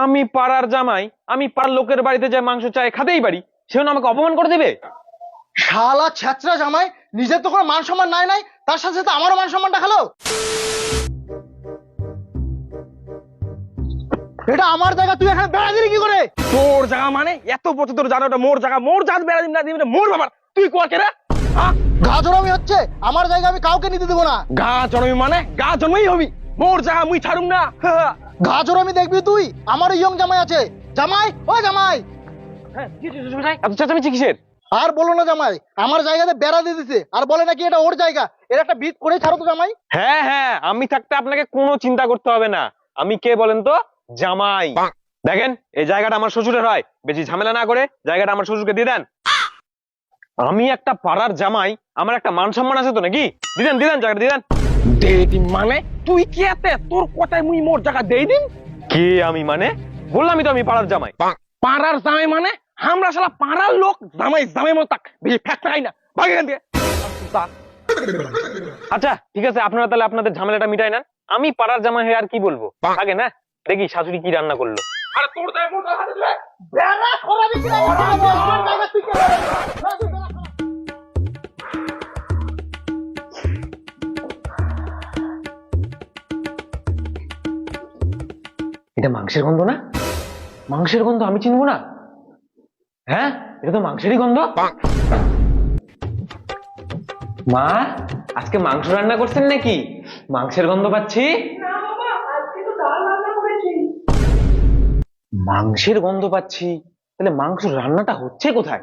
আমি পাড়ার জামাই আমি পাড়ার লোকের বাড়িতে যাই মাংস চাই খাতেই পারি সেও না আমাকে অপমান করে দেবে? শালা ছ্যাচরা জামাই নিজের তো কোনো মান সম্মান নাই নাই তার সাথে সাথে আমারও মান সম্মানটা খেলো এটা আমার জায়গা তুই এখানে বেড়া দিলি কি করে? তোর জায়গা মানে? এত বছর তোর জানো ওটা মোর জায়গা মোর জাত বেড়া দিন না দিন মোর ব্যাপার। তুই কোয়া কেরা গাজরামি হচ্ছে আমার জায়গা আমি কাউকে নিতে দেবো না। গা জন্মই মানে? গা জন্মই হবি। মোর জায়গা মুই ছাড়ুম না। গাজরামি দেখবি তুই? আমার ইয়ং জামাই আছে। জামাই? ও জামাই! এত চেঁচামেচি কিসের? আর বলো না জামাই আমার জায়গাতে বেড়া দিয়ে দিছে। আর বলে নাকি এটা ওর জায়গা। এর একটা বিট করে ছাড়ো তো জামাই। হ্যাঁ হ্যাঁ আমি থাকতে আপনাকে কোনো চিন্তা করতে হবে না। আমি কে বলেন তো? জামাই। দেখেন এই জায়গাটা আমার শ্বশুরের হয়। বেশি ঝামেলা না করে জায়গাটা আমার শ্বশুরকে দিয়ে দেন। আমি একটা পাড়ার জামাই আমার একটা মান সম্মান আছে তো নাকি? দিদেন দিদেন জায়গাটা দিদেন মানে? তুই কি এতে? তোর কথায় মুই মোর জায়গা দেই দিন কে আমি মানে? বললামই তো আমি পাড়ার জামাই। পাড়ার জামাই মানে? আমরা শালা পাড়ার লোক জামাই জামাই মতো থাক। বেশি ফ্যাক ফ্যাকাই না। ভাগ এখান থেকে। আচ্ছা ঠিক আছে আপনারা তাহলে আপনাদের ঝামেলাটা মিটাই নেন। আমি পাড়ার জামাই হয়ে আর কি বলব? আগে না দেখি শাশুড়ি কি রান্না করল। আরে তোর দায় মোর দায় হাতে দিলে। বেড়া খোরাবি কি না? আমার জায়গা তুই কে? এটা মাংসের গন্ধ না? মাংসের গন্ধ আমি চিনবো না? হ্যাঁ? এটা তো মাংসেরই গন্ধ? মা আজকে মাংস রান্না করছেন নাকি? মাংসের গন্ধ পাচ্ছি? না বাবা আজকে তো ডাল রান্না করেছি। মাংসের গন্ধ পাচ্ছি। তাহলে মাংস রান্নাটা হচ্ছে কোথায়?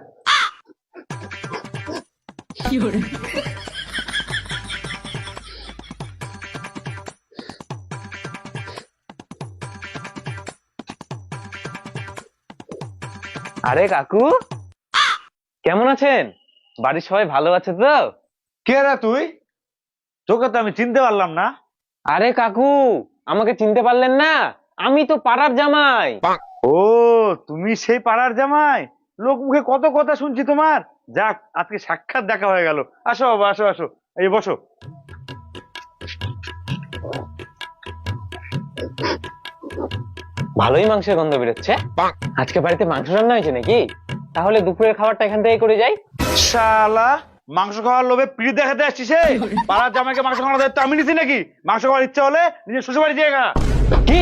আরে কাকু। কেমন আছেন? বাড়ির সবাই ভালো আছে তো? কে রে তুই? তোকে তো আমি চিনতে পারলাম না। আরে কাকু আমাকে চিনতে পারলেন না। আমি তো পাড়ার জামাই। ও তুমি সেই পাড়ার জামাই? লোক মুখে কত কথা শুনছি তোমার? যাক আজকে সাক্ষাৎ দেখা হয়ে গেল। আসো বাবা আসো আসো। এই বসো। ভালোই মাংসের গন্ধ বেরোচ্ছে। আজকে বাড়িতে মাংস রান্না হয়েছে নাকি? তাহলে দুপুরের খাবারটা এখান থেকে করে যাই। শালা মাংস খাওয়ার লোভে পিড়ি দেখাতে আসছিস? পাড়ার জামাইকে মাংস খাওয়ানোর দায়িত্ব আমি নিছি নাকি? মাংস খাওয়ার ইচ্ছা হলে নিজের শ্বশুর বাড়ি যেয়ে খা। কি?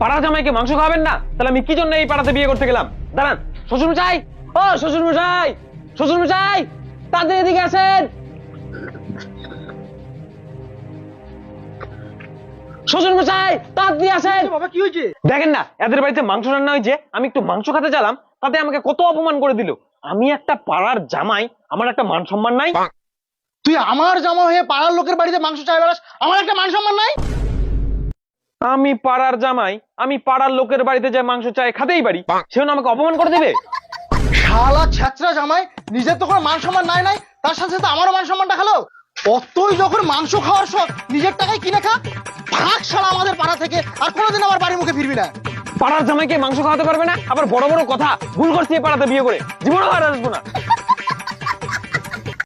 পাড়ার জামাইকে মাংস খাওয়াবেন না? তাহলে আমি কি জন্য এই পাড়াতে বিয়ে করতে গেলাম? দাঁড়ান শ্বশুর মশাই ও শ্বশুর মশাই শ্বশুর মশাই তাদের এদিকে আসেন! শ্বশুর মশাই তাড়াতাড়ি আসেন। বাবা কি হয়েছে? দেখেন না এদের বাড়িতে মাংস রান্না হয়েছে আমি একটু মাংস খেতে গেলাম তাতে আমাকে কত অপমান করে দিল। আমি একটা পাড়ার জামাই আমার একটা মান সম্মান নাই। তুই আমার জামা হয়ে পাড়ার লোকের বাড়িতে মাংস চাই বেড়াস আমার একটা মান সম্মান নাই? আমি পাড়ার জামাই আমি পাড়ার লোকের বাড়িতে যাই মাংস চাই খাতেই পারি। সেও না আমাকে অপমান করে দেবে? শালা ছ্যাচরা জামাই নিজের তো কোনো মান সম্মান নাই নাই তার সাথে সাথে আমারও মান সম্মানটা খেলো। অতই যখন মাংস খাওয়ার শখ নিজের টাকায় কিনে খা। ভাগ শালা আমাদের পাড়া থেকে আর কোনোদিন আমার বাড়ির মুখে ফিরবি না। পাড়ার জামাইকে মাংস খাওয়াতে পারবে না? আবার বড় বড় কথা, ভুল করছি পাড়াতে বিয়ে করে। জীবনে আর আসব না।